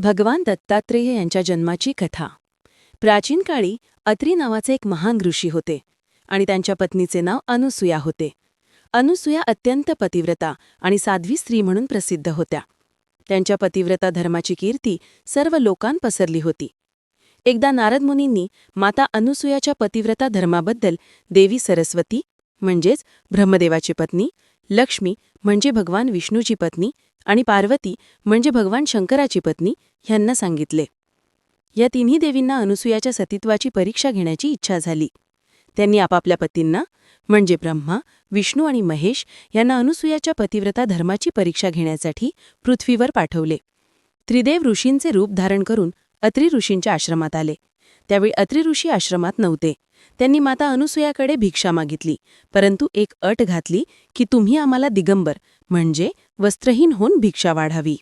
भगवान दत्तात्रेय यांच्या जन्माची कथा. प्राचीन काळी अत्री नावाचे एक महान ऋषी होते आणि त्यांच्या पत्नीचे नाव अनुसूया होते. अनुसूया अत्यंत पतिव्रता आणि साध्वी स्त्री म्हणून प्रसिद्ध होत्या. त्यांच्या पतिव्रता धर्माची कीर्ती सर्व लोकांत पसरली होती. एकदा नारद मुनींनी माता अनुसूयाच्या पतिव्रता धर्माबद्दल देवी सरस्वती म्हणजेच ब्रह्मदेवाची पत्नी लक्ष्मी म्हणजे भगवान विष्णूची पत्नी आणि पार्वती म्हणजे भगवान शंकराची पत्नी ह्यांना सांगितले. या तिन्ही देवींना अनुसूयाच्या सतीत्वाची परीक्षा घेण्याची इच्छा झाली. त्यांनी आपापल्या पतींना म्हणजे ब्रह्मा विष्णू आणि महेश यांना अनुसूयाच्या पतिव्रता धर्माची परीक्षा घेण्यासाठी पृथ्वीवर पाठवले. त्रिदेव ऋषींचे रूप धारण करून अत्रि ऋषींच्या आश्रमात आले. त्यावेळी अत्रि ऋषी आश्रमात नव्हते. त्यांनी माता अनुसूयाकडे भिक्षा मागितली. परंतु एक अट घातली की तुम्ही आम्हाला दिगंबर म्हणजे वस्त्रहीन होऊन भिक्षा वाढावी.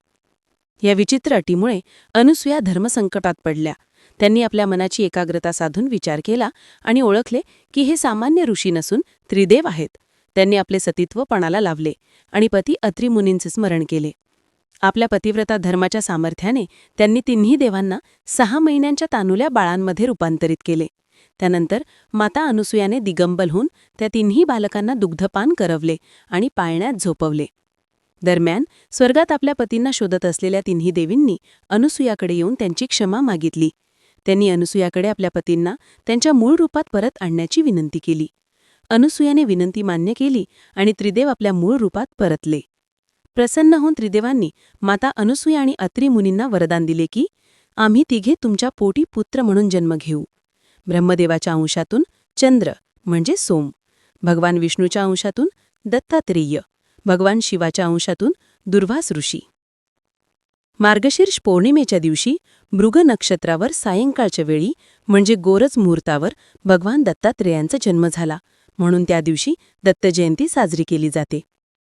या विचित्र अटीमुळे अनुसूया धर्मसंकटात पडल्या. त्यांनी आपल्या मनाची एकाग्रता साधून विचार केला आणि ओळखले की हे सामान्य ऋषी नसून त्रिदेव आहेत. त्यांनी आपले सतीत्व पणाला लावले आणि पती अत्रिमुनींचे स्मरण केले. आपल्या पतिव्रता धर्माच्या सामर्थ्याने त्यांनी तिन्ही देवांना सहा महिन्यांच्या तानुल्या बाळांमध्ये रूपांतरित केले. त्यानंतर माता अनुसूयाने दिगंबल होऊन त्या तिन्ही बालकांना दुग्धपान करवले आणि पाळण्यात झोपवले. दरम्यान स्वर्गात आपल्या पतींना शोधत असलेल्या तिन्ही देवींनी अनुसूयाकडे येऊन त्यांची क्षमा मागितली. त्यांनी अनुसूयाकडे आपल्या पतींना त्यांच्या मूळ रूपात परत आणण्याची विनंती केली. अनुसूयाने विनंती मान्य केली आणि त्रिदेव आपल्या मूळ रूपात परतले. प्रसन्न होऊन त्रिदेवांनी माता अनुसूया आणि अत्री मुनींना वरदान दिले की आम्ही तिघे तुमच्या पोटी पुत्र म्हणून जन्म घेऊ. ब्रह्मदेवाच्या अंशातून चंद्र म्हणजे सोम. भगवान विष्णूच्या अंशातून दत्तात्रेय. भगवान शिवाच्या अंशातून दुर्वास ऋषी. मार्गशीर्ष पौर्णिमेच्या दिवशी मृग नक्षत्रावर सायंकाळच्या वेळी म्हणजे गोरज मुहूर्तावर भगवान दत्तात्रेयांचा जन्म झाला. म्हणून त्या दिवशी दत्तजयंती साजरी केली जाते.